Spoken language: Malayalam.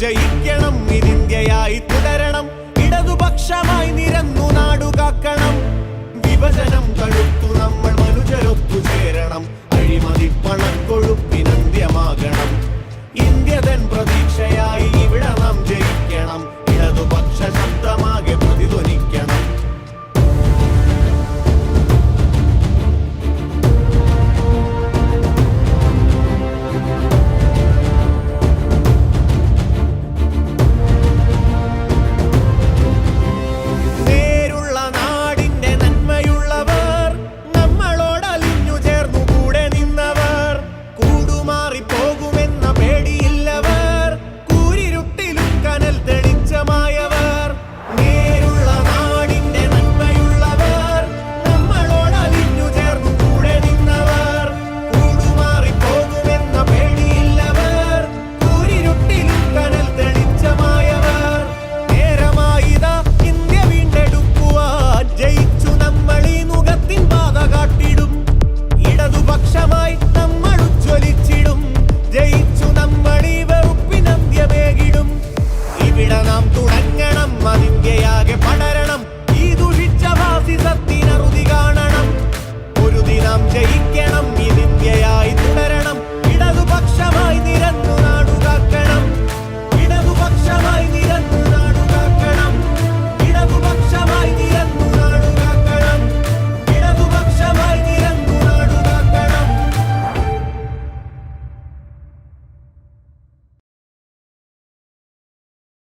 ജയിക്കണം ഇതിന്ത്യയായി തുടരണം. ഇടതുപക്ഷമായി നിര